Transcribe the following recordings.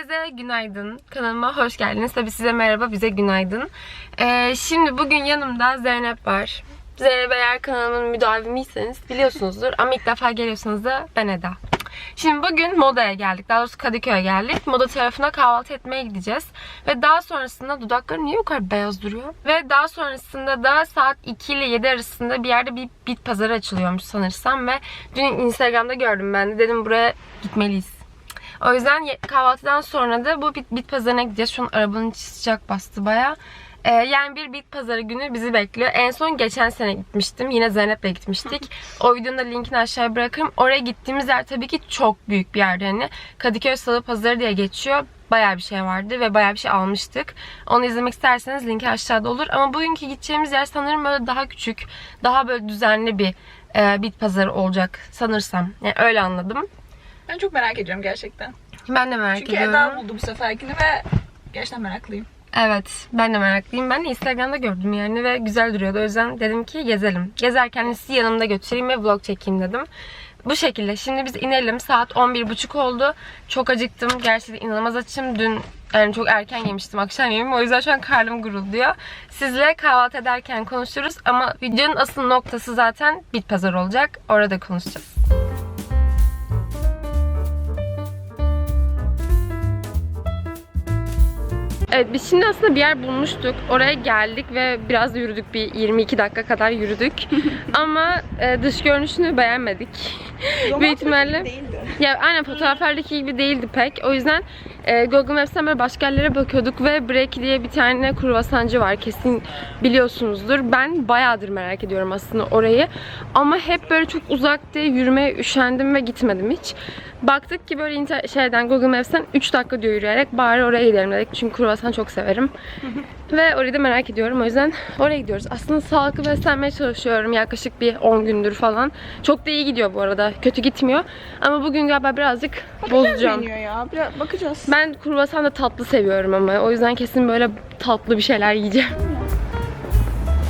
Herkese günaydın. Kanalıma hoş geldiniz. Tabii size merhaba, bize günaydın. Ee, şimdi bugün yanımda Zeynep var. Zeynep eğer kanalımın müdavimiyseniz biliyorsunuzdur. Ama ilk defa geliyorsanız da ben Eda. Şimdi bugün Moda'ya geldik. Daha doğrusu Kadıköy'e geldik. Moda tarafına kahvaltı etmeye gideceğiz. Ve daha sonrasında dudakları niye bu kadar beyaz duruyor? Ve daha sonrasında da saat 2 ile 7 arasında bir yerde bir bit pazarı açılıyormuş sanırsam. Ve dün Instagram'da gördüm ben de. Dedim buraya gitmeliyiz. O yüzden kahvaltıdan sonra da bu bit, bit pazarına gideceğiz. Şu an arabanın içi sıcak bastı baya. Ee, yani bir bit pazarı günü bizi bekliyor. En son geçen sene gitmiştim. Yine Zeynep'le gitmiştik. O videonun da linkini aşağıya bırakırım. Oraya gittiğimiz yer tabii ki çok büyük bir yer. Yani Kadıköy Salı Pazarı diye geçiyor. Bayağı bir şey vardı ve bayağı bir şey almıştık. Onu izlemek isterseniz linki aşağıda olur. Ama bugünkü gideceğimiz yer sanırım böyle daha küçük, daha böyle düzenli bir e, bit pazarı olacak sanırsam. Yani öyle anladım. Ben çok merak ediyorum gerçekten. Ben de merak Çünkü ediyorum. Eda buldu bu seferkini ve gerçekten meraklıyım. Evet, ben de meraklıyım. Ben de Instagram'da gördüm yani ve güzel duruyordu. O yüzden dedim ki gezelim. Gezerken sizi yanımda götüreyim ve vlog çekeyim dedim. Bu şekilde. Şimdi biz inelim. Saat 11.30 oldu. Çok acıktım. Gerçekten inanılmaz açım. Dün yani çok erken yemiştim akşam yemeğimi. O yüzden şu an karnım gurulduyor. Sizle kahvaltı ederken konuşuruz. Ama videonun asıl noktası zaten bit pazar olacak. Orada konuşacağız. Evet biz şimdi aslında bir yer bulmuştuk. Oraya geldik ve biraz yürüdük. Bir 22 dakika kadar yürüdük. Ama e, dış görünüşünü beğenmedik. Büyük ihtimalle ya aynen fotoğraflardaki gibi değildi pek. O yüzden e, Google Maps'ten böyle başka yerlere bakıyorduk ve Break diye bir tane kruvasancı var. Kesin biliyorsunuzdur. Ben bayağıdır merak ediyorum aslında orayı. Ama hep böyle çok uzak diye yürümeye üşendim ve gitmedim hiç. Baktık ki böyle inter- şeyden Google Maps'ten 3 dakika diyor yürüyerek bari oraya gidelim dedik. Çünkü kruvasan çok severim. Ve orayı da merak ediyorum. O yüzden oraya gidiyoruz. Aslında sağlıklı beslenmeye çalışıyorum yaklaşık bir 10 gündür falan. Çok da iyi gidiyor bu arada. Kötü gitmiyor. Ama bugün galiba birazcık bozacağım. Ya. Biraz bakacağız. Ben kruvasan da tatlı seviyorum ama. O yüzden kesin böyle tatlı bir şeyler yiyeceğim.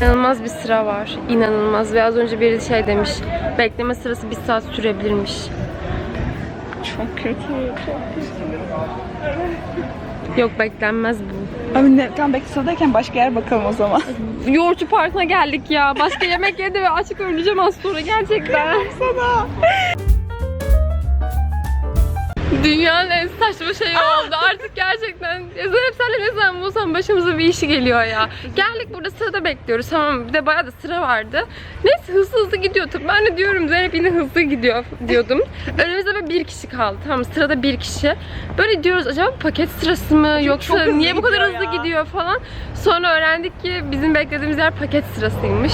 İnanılmaz bir sıra var. İnanılmaz. Ve az önce biri şey demiş. Bekleme sırası bir saat sürebilirmiş. Çok kötü. Çok Yok beklenmez bu. Abi ne? Tamam bekle sıradayken başka yer bakalım o zaman. Yoğurtçu Parkı'na geldik ya. Başka yemek yedi ve açık öleceğim az sonra gerçekten. Sana. Dünyanın en saçma şeyi oldu. Artık gerçekten. Zeynep senle ne zaman bulsam başımıza bir işi geliyor ya. Geldik burada sırada bekliyoruz. Tamam bir de bayağı da sıra vardı. Neyse hızlı hızlı gidiyor. Tabii ben de diyorum Zeynep yine hızlı gidiyor diyordum. Önümüzde böyle bir kişi kaldı. Tamam sırada bir kişi. Böyle diyoruz acaba paket sırası mı yoksa çok hızlı niye bu kadar gidiyor hızlı ya. gidiyor falan. Sonra öğrendik ki bizim beklediğimiz yer paket sırasıymış.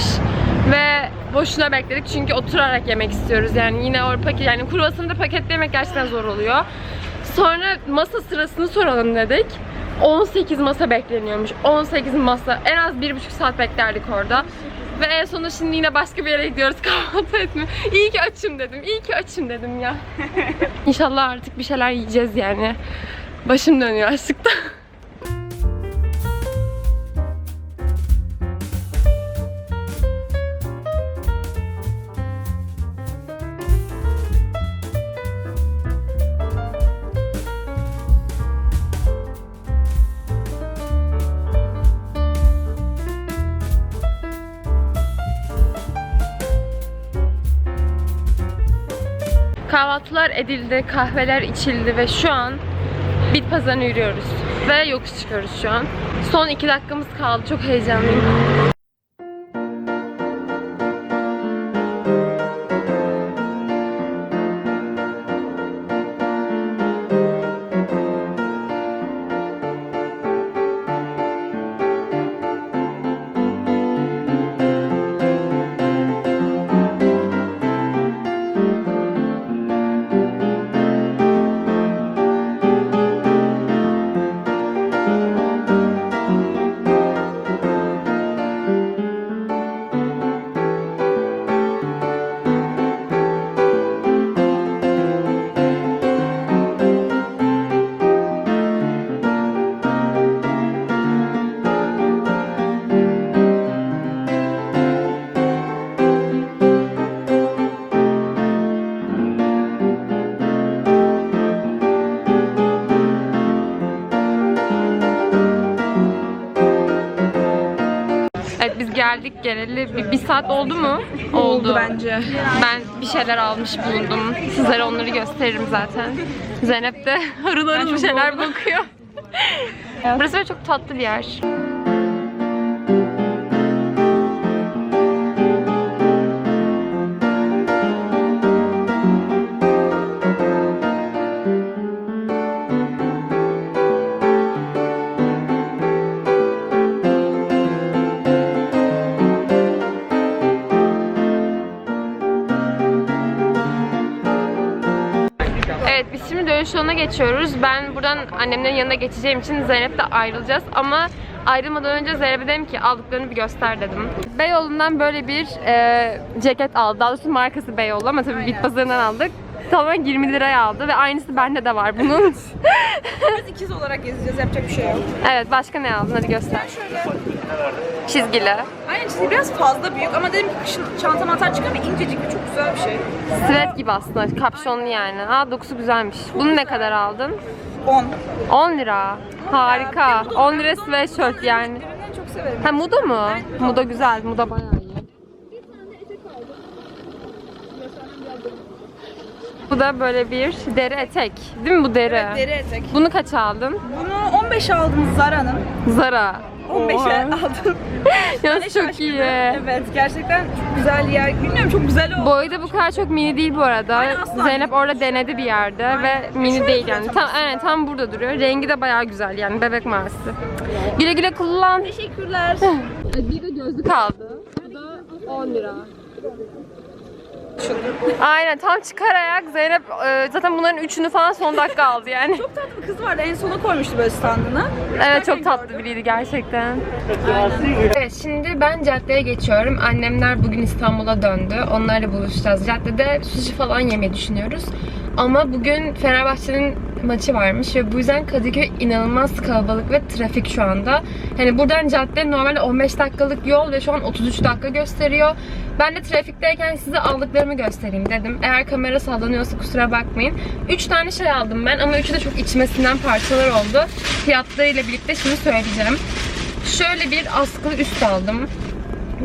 Ve boşuna bekledik çünkü oturarak yemek istiyoruz. Yani yine o paket yani kruvasanı da paketlemek gerçekten zor oluyor. Sonra masa sırasını soralım dedik. 18 masa bekleniyormuş. 18 masa. En az 1,5 saat beklerdik orada. Ve en sonunda şimdi yine başka bir yere gidiyoruz kahvaltı etme. İyi ki açım dedim. İyi ki açım dedim ya. İnşallah artık bir şeyler yiyeceğiz yani. Başım dönüyor açlıktan. Kahvaltılar edildi, kahveler içildi ve şu an bit pazarına yürüyoruz. Ve yokuş çıkıyoruz şu an. Son iki dakikamız kaldı. Çok heyecanlıyım. Geldik geleli bir, bir saat oldu mu? Oldu bence. Ben bir şeyler almış bulundum. Sizlere onları gösteririm zaten. Zeynep de harıl harıl bir şeyler bakıyor. Burası böyle çok tatlı bir yer. Yoluna geçiyoruz. Ben buradan annemlerin yanına geçeceğim için Zeynep'le ayrılacağız ama ayrılmadan önce Zeynep'e dedim ki aldıklarını bir göster dedim. Beyoğlu'ndan böyle bir e, ceket aldı. Daha doğrusu markası Beyoğlu ama tabii bit pazarından aldık. Tamamen 20 liraya aldı ve aynısı bende de var bunun. Biz ikiz olarak gezeceğiz. Yapacak bir şey yok. evet başka ne aldın hadi göster. Şöyle. Çizgili. Aynen çizgi biraz fazla büyük ama dedim ki kışın çantama atar çıkıyor ve incecik ve çok güzel bir şey. Stilet gibi aslında kapşonlu yani. Aa dokusu güzelmiş. Bunu ne kadar aldın? 10. 10 lira. Harika. 10 lira sweatshirt yani. Ürünleri çok severim. Ha Muda mı? Muda güzel. Muda bayağı iyi. Bu da böyle bir deri etek. Değil mi bu deri? Deri etek. Bunu kaç aldın? Bunu 15 aldım Zara'nın. Zara. 15'e Oha. aldım. Ya çok Şaşkınım. iyi. Evet gerçekten çok güzel yer. Bilmiyorum çok güzel oldu. Boyu da bu kadar çok mini değil bu arada. Aynen, Zeynep orada denedi bir yerde ve mini Şöyle değil yani. tam aynen tam burada duruyor. Rengi de bayağı güzel yani bebek mavisi. Güle güle kullan. Teşekkürler. Bir de gözlük kaldı. Bu da 10 lira. Aynen tam çıkar ayak Zeynep e, zaten bunların üçünü falan son dakika aldı yani. çok tatlı bir kız vardı en sona koymuştu böyle standına. Evet çok tatlı biriydi gerçekten. Evet şimdi ben caddeye geçiyorum. Annemler bugün İstanbul'a döndü. Onlarla buluşacağız. Caddede sushi falan yemeyi düşünüyoruz. Ama bugün Fenerbahçe'nin maçı varmış ve bu yüzden Kadıköy inanılmaz kalabalık ve trafik şu anda. Hani buradan cadde normalde 15 dakikalık yol ve şu an 33 dakika gösteriyor. Ben de trafikteyken size aldıklarımı göstereyim dedim. Eğer kamera sallanıyorsa kusura bakmayın. 3 tane şey aldım ben ama üçü de çok içmesinden parçalar oldu. Fiyatlarıyla birlikte şimdi söyleyeceğim. Şöyle bir askılı üst aldım.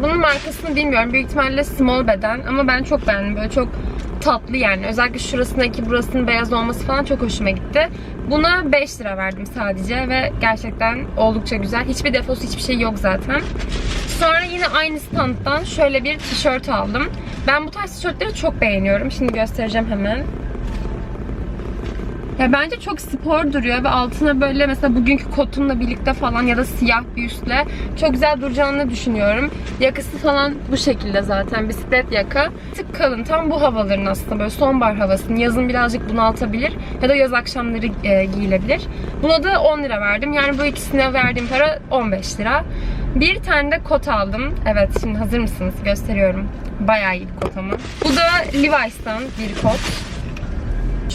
Bunun markasını bilmiyorum. Büyük ihtimalle small beden ama ben çok beğendim. Böyle çok tatlı yani. Özellikle şurasındaki burasının beyaz olması falan çok hoşuma gitti. Buna 5 lira verdim sadece ve gerçekten oldukça güzel. Hiçbir defosu hiçbir şey yok zaten. Sonra yine aynı standtan şöyle bir tişört aldım. Ben bu tarz tişörtleri çok beğeniyorum. Şimdi göstereceğim hemen. Ya bence çok spor duruyor ve altına böyle mesela bugünkü kotumla birlikte falan ya da siyah bir üstle çok güzel duracağını düşünüyorum. Yakası falan bu şekilde zaten bisiklet yaka. Tık kalın tam bu havaların aslında böyle sonbahar havasını yazın birazcık bunaltabilir ya da yaz akşamları e, giyilebilir. Buna da 10 lira verdim. Yani bu ikisine verdiğim para 15 lira. Bir tane de kot aldım. Evet şimdi hazır mısınız? Gösteriyorum. Bayağı iyi bir kot ama. Bu da Levi's'tan bir kot.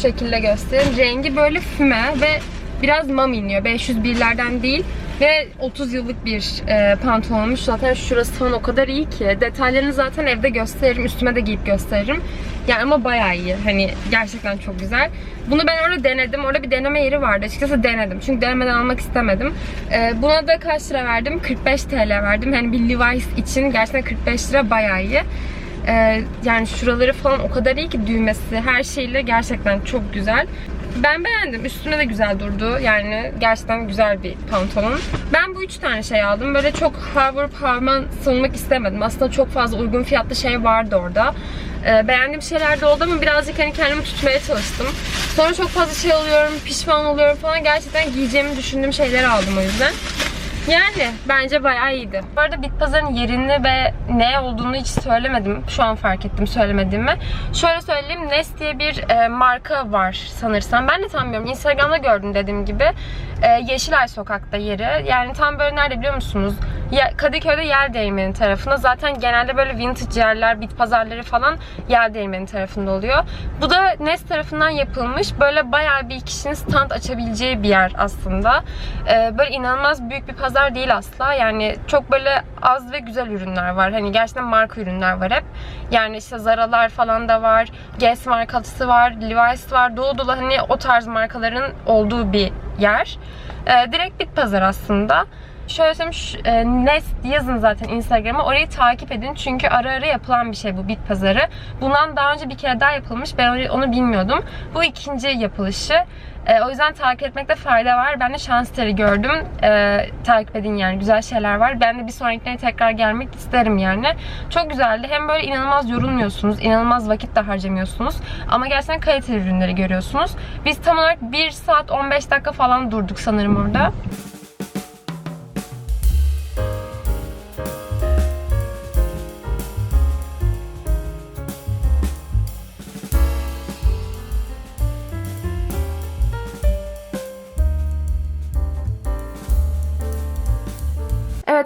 Şekilde göstereyim. Rengi böyle füme ve biraz mam iniyor. 501'lerden değil. Ve 30 yıllık bir e, pantolonmuş. Zaten şurası falan o kadar iyi ki. Detaylarını zaten evde gösteririm. Üstüme de giyip gösteririm. Yani ama bayağı iyi. Hani gerçekten çok güzel. Bunu ben orada denedim. Orada bir deneme yeri vardı. Açıkçası denedim. Çünkü denemeden almak istemedim. E, buna da kaç lira verdim? 45 TL verdim. Hani bir Levi's için gerçekten 45 lira bayağı iyi. Ee, yani şuraları falan o kadar iyi ki düğmesi her şeyle gerçekten çok güzel. Ben beğendim. Üstüne de güzel durdu. Yani gerçekten güzel bir pantolon. Ben bu üç tane şey aldım. Böyle çok harvard harman savunmak istemedim. Aslında çok fazla uygun fiyatlı şey vardı orada. Ee, beğendiğim şeyler de oldu ama birazcık hani kendimi tutmaya çalıştım. Sonra çok fazla şey alıyorum, pişman oluyorum falan. Gerçekten giyeceğimi düşündüğüm şeyleri aldım o yüzden. Yani bence bayağı iyiydi. Bu arada Bitpazar'ın yerini ve ne olduğunu hiç söylemedim. Şu an fark ettim söylemediğimi. Şöyle söyleyeyim. Nest diye bir e, marka var sanırsam. Ben de tam bilmiyorum. Instagram'da gördüm dediğim gibi. E, Yeşilay sokakta yeri. Yani tam böyle nerede biliyor musunuz? Kadıköy'de Yel Değirmeni tarafında. Zaten genelde böyle vintage yerler, bit pazarları falan Yel Değirmeni tarafında oluyor. Bu da Nest tarafından yapılmış. Böyle bayağı bir kişinin stand açabileceği bir yer aslında. E, böyle inanılmaz büyük bir pazar değil asla. Yani çok böyle az ve güzel ürünler var. Hani gerçekten marka ürünler var hep. Yani işte Zara'lar falan da var. Guess markası var. Levi's var. Dolu dolu hani o tarz markaların olduğu bir yer. Ee, direkt bit pazar aslında. Şöyle söyleyeyim, e, Nest yazın zaten Instagram'a. Orayı takip edin. Çünkü ara ara yapılan bir şey bu bit pazarı. Bundan daha önce bir kere daha yapılmış. Ben onu bilmiyordum. Bu ikinci yapılışı. E, o yüzden takip etmekte fayda var. Ben de şans teri gördüm. E, takip edin yani. Güzel şeyler var. Ben de bir sonrakine tekrar gelmek isterim yani. Çok güzeldi. Hem böyle inanılmaz yorulmuyorsunuz. inanılmaz vakit de harcamıyorsunuz. Ama gerçekten kaliteli ürünleri görüyorsunuz. Biz tam olarak 1 saat 15 dakika falan durduk sanırım orada.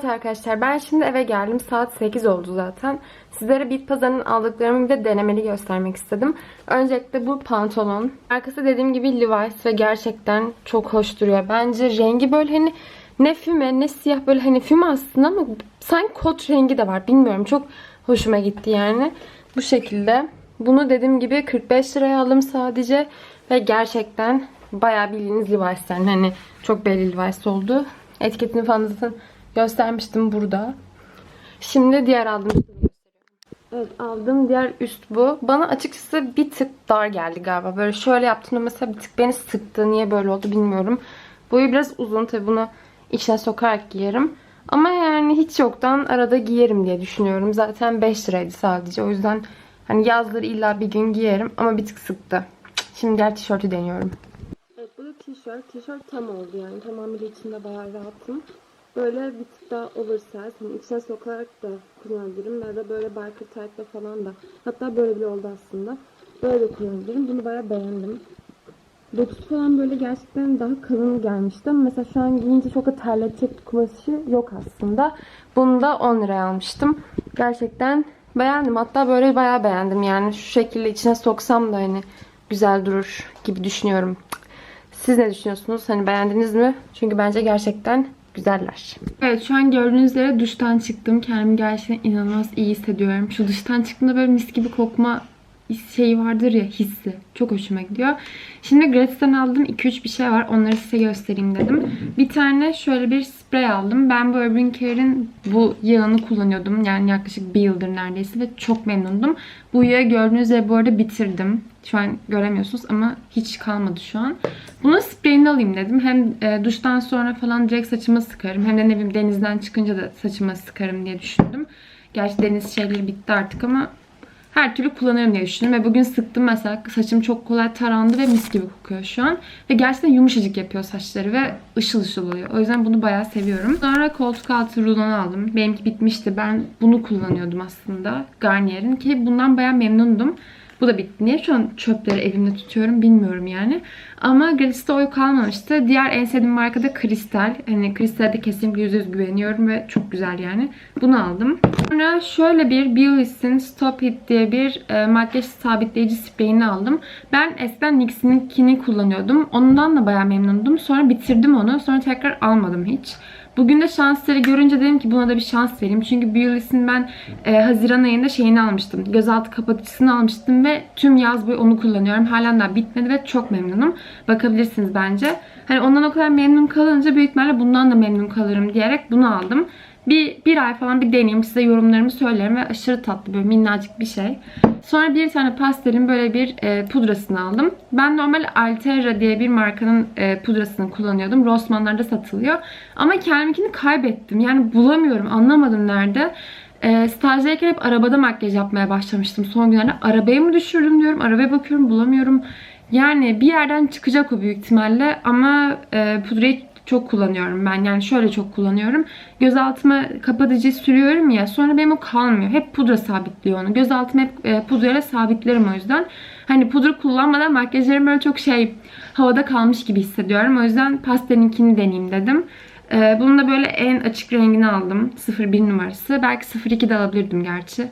Evet arkadaşlar ben şimdi eve geldim. Saat 8 oldu zaten. Sizlere bit pazarının aldıklarımı bir de denemeli göstermek istedim. Öncelikle bu pantolon. Arkası dediğim gibi Levi's ve gerçekten çok hoş duruyor. Bence rengi böyle hani ne füme ne siyah böyle hani füme aslında ama sanki kot rengi de var. Bilmiyorum çok hoşuma gitti yani. Bu şekilde. Bunu dediğim gibi 45 liraya aldım sadece. Ve gerçekten bayağı bildiğiniz Levi's'ten. Hani çok belli Levi's oldu. Etiketini falan zaten göstermiştim burada. Şimdi diğer aldığım. Evet aldığım diğer üst bu. Bana açıkçası bir tık dar geldi galiba. Böyle şöyle yaptığımda mesela bir tık beni sıktı. Niye böyle oldu bilmiyorum. Boyu biraz uzun. Tabi bunu içine sokarak giyerim. Ama yani hiç yoktan arada giyerim diye düşünüyorum. Zaten 5 liraydı sadece. O yüzden hani yazları illa bir gün giyerim. Ama bir tık sıktı. Şimdi diğer tişörtü deniyorum. Evet bu da tişört. Tişört tam oldu yani. Tamamıyla içinde bayağı rahatım. Böyle bir tık daha oversize. Hani içine sokarak da kullanabilirim. Ya da böyle biker type'da falan da. Hatta böyle bile oldu aslında. Böyle de kullanabilirim. Bunu bayağı beğendim. Dokusu falan böyle gerçekten daha kalın gelmişti. Ama mesela şu an giyince çok da terletecek bir kumaşı yok aslında. Bunu da 10 liraya almıştım. Gerçekten beğendim. Hatta böyle bayağı beğendim. Yani şu şekilde içine soksam da hani güzel durur gibi düşünüyorum. Siz ne düşünüyorsunuz? Hani beğendiniz mi? Çünkü bence gerçekten güzeller. Evet şu an gördüğünüz üzere duştan çıktım. Kendimi gerçekten inanılmaz iyi hissediyorum. Şu duştan çıktığımda böyle mis gibi kokma şeyi vardır ya hissi. Çok hoşuma gidiyor. Şimdi Gratis'ten aldığım 2-3 bir şey var. Onları size göstereyim dedim. Bir tane şöyle bir sprey aldım. Ben bu Urban Care'in bu yağını kullanıyordum. Yani yaklaşık bir yıldır neredeyse ve çok memnundum. Bu yağı gördüğünüz üzere bu arada bitirdim. Şu an göremiyorsunuz ama hiç kalmadı şu an. Bunu spreyini alayım dedim. Hem e, duştan sonra falan direkt saçıma sıkarım. Hem de ne bileyim denizden çıkınca da saçıma sıkarım diye düşündüm. Gerçi deniz şeyleri bitti artık ama her türlü kullanırım diye düşündüm. Ve bugün sıktım mesela. Saçım çok kolay tarandı ve mis gibi kokuyor şu an. Ve gerçekten yumuşacık yapıyor saçları ve ışıl ışıl oluyor. O yüzden bunu bayağı seviyorum. Sonra koltuk altı rulonu aldım. Benimki bitmişti. Ben bunu kullanıyordum aslında. Garnier'in ki bundan bayağı memnundum. Bu da bitti. Niye şu an çöpleri elimde tutuyorum bilmiyorum yani. Ama Gratis'te oy kalmamıştı. Diğer en sevdiğim marka da Kristal. Hani Kristal'de kesinlikle %100 güveniyorum ve çok güzel yani. Bunu aldım. Sonra şöyle bir Biolis'in Stop It diye bir e, makyaj sabitleyici spreyini aldım. Ben eskiden NYX'inkini kullanıyordum. Ondan da bayağı memnundum. Sonra bitirdim onu. Sonra tekrar almadım hiç. Bugün de şansları görünce dedim ki buna da bir şans vereyim. Çünkü Biolis'in ben e, Haziran ayında şeyini almıştım. Gözaltı kapatıcısını almıştım ve tüm yaz boyu onu kullanıyorum. Halen daha bitmedi ve çok memnunum. Bakabilirsiniz bence. Hani ondan o kadar memnun kalınca büyük ihtimalle bundan da memnun kalırım diyerek bunu aldım. Bir, bir ay falan bir deneyeyim size yorumlarımı söylerim ve aşırı tatlı böyle minnacık bir şey. Sonra bir tane pastelin böyle bir e, pudrasını aldım. Ben normal Altera diye bir markanın e, pudrasını kullanıyordum. Rossmann'larda satılıyor. Ama kendimkini kaybettim. Yani bulamıyorum. Anlamadım nerede. E, stajdayken hep arabada makyaj yapmaya başlamıştım son günlerde. Arabayı mı düşürdüm diyorum. Arabaya bakıyorum bulamıyorum. Yani bir yerden çıkacak o büyük ihtimalle ama e, pudrayı çok kullanıyorum ben. Yani şöyle çok kullanıyorum. Gözaltıma kapatıcı sürüyorum ya sonra benim o kalmıyor. Hep pudra sabitliyor onu. Gözaltımı hep e, pudrayla sabitlerim o yüzden. Hani pudra kullanmadan makyajlarım böyle çok şey havada kalmış gibi hissediyorum. O yüzden pastelinkini deneyeyim dedim. Ee, bunun da böyle en açık rengini aldım. 01 numarası. Belki 02 de alabilirdim gerçi.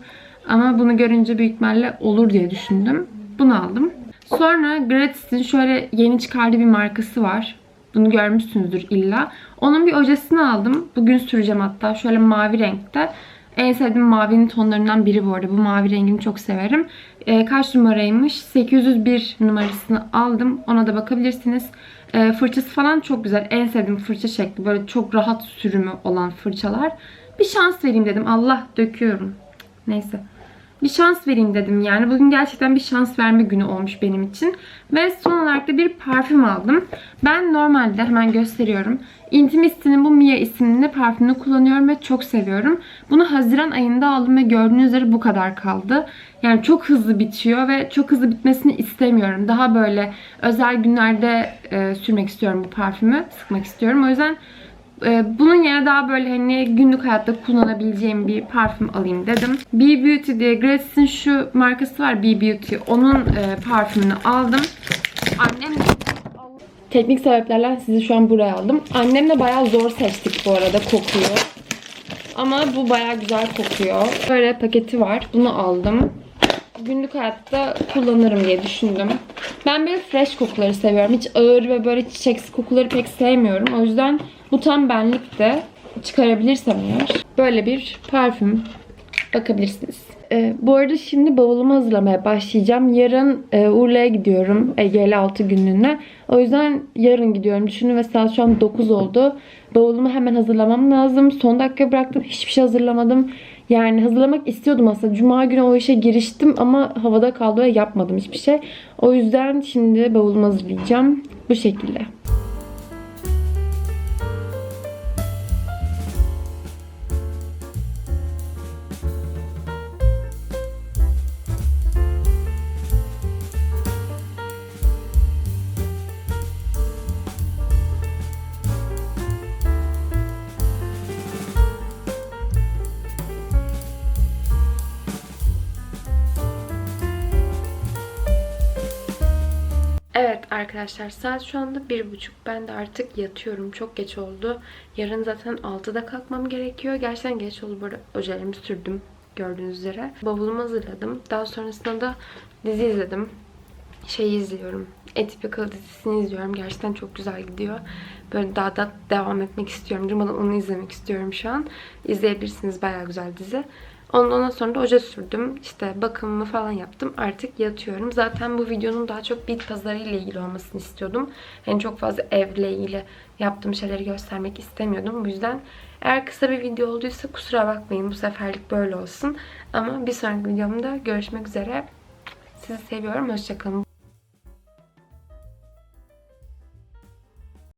Ama bunu görünce büyük ihtimalle olur diye düşündüm. Bunu aldım. Sonra Gratis'in şöyle yeni çıkardığı bir markası var. Bunu görmüşsünüzdür illa. Onun bir ojesini aldım. Bugün süreceğim hatta. Şöyle mavi renkte. En sevdiğim mavinin tonlarından biri bu arada. Bu mavi rengini çok severim. Ee, kaç numaraymış? 801 numarasını aldım. Ona da bakabilirsiniz. E, fırçası falan çok güzel. En sevdiğim fırça şekli. Böyle çok rahat sürümü olan fırçalar. Bir şans vereyim dedim. Allah döküyorum. Neyse. Bir şans vereyim dedim yani. Bugün gerçekten bir şans verme günü olmuş benim için. Ve son olarak da bir parfüm aldım. Ben normalde hemen gösteriyorum. Intimist'in bu Mia isimli parfümünü kullanıyorum ve çok seviyorum. Bunu Haziran ayında aldım ve gördüğünüz üzere bu kadar kaldı. Yani çok hızlı bitiyor ve çok hızlı bitmesini istemiyorum. Daha böyle özel günlerde e, sürmek istiyorum bu parfümü. Sıkmak istiyorum. O yüzden bunun yerine daha böyle hani günlük hayatta kullanabileceğim bir parfüm alayım dedim. Be Beauty diye Gratis'in şu markası var Be Beauty. Onun e, parfümünü aldım. Annem Teknik sebeplerle sizi şu an buraya aldım. Annemle bayağı zor seçtik bu arada kokuyor. Ama bu bayağı güzel kokuyor. Böyle paketi var. Bunu aldım. Günlük hayatta kullanırım diye düşündüm. Ben böyle fresh kokuları seviyorum. Hiç ağır ve böyle çiçeksi kokuları pek sevmiyorum. O yüzden bu tam benlik de çıkarabilirsem eğer. Böyle bir parfüm. Bakabilirsiniz. Ee, bu arada şimdi bavulumu hazırlamaya başlayacağım. Yarın e, Urla'ya gidiyorum. Ege'li 6 günlüğüne. O yüzden yarın gidiyorum. Düşünün ve saat şu an 9 oldu. Bavulumu hemen hazırlamam lazım. Son dakika bıraktım. Hiçbir şey hazırlamadım. Yani hazırlamak istiyordum aslında. Cuma günü o işe giriştim ama havada kaldı ve yapmadım hiçbir şey. O yüzden şimdi bavulumu hazırlayacağım. Bu şekilde. Arkadaşlar saat şu anda bir buçuk. Ben de artık yatıyorum. Çok geç oldu. Yarın zaten 6'da kalkmam gerekiyor. Gerçekten geç oldu. Bu arada ojelerimi sürdüm gördüğünüz üzere. Bavulumu hazırladım. Daha sonrasında da dizi izledim. Şeyi izliyorum. Atypical dizisini izliyorum. Gerçekten çok güzel gidiyor. Böyle daha da devam etmek istiyorum. Durmadan onu izlemek istiyorum şu an. İzleyebilirsiniz. Bayağı güzel dizi. Ondan sonra da oje sürdüm. İşte bakımımı falan yaptım. Artık yatıyorum. Zaten bu videonun daha çok bit pazarı ile ilgili olmasını istiyordum. Yani çok fazla evle ilgili yaptığım şeyleri göstermek istemiyordum. Bu yüzden eğer kısa bir video olduysa kusura bakmayın. Bu seferlik böyle olsun. Ama bir sonraki videomda görüşmek üzere. Sizi seviyorum. Hoşçakalın.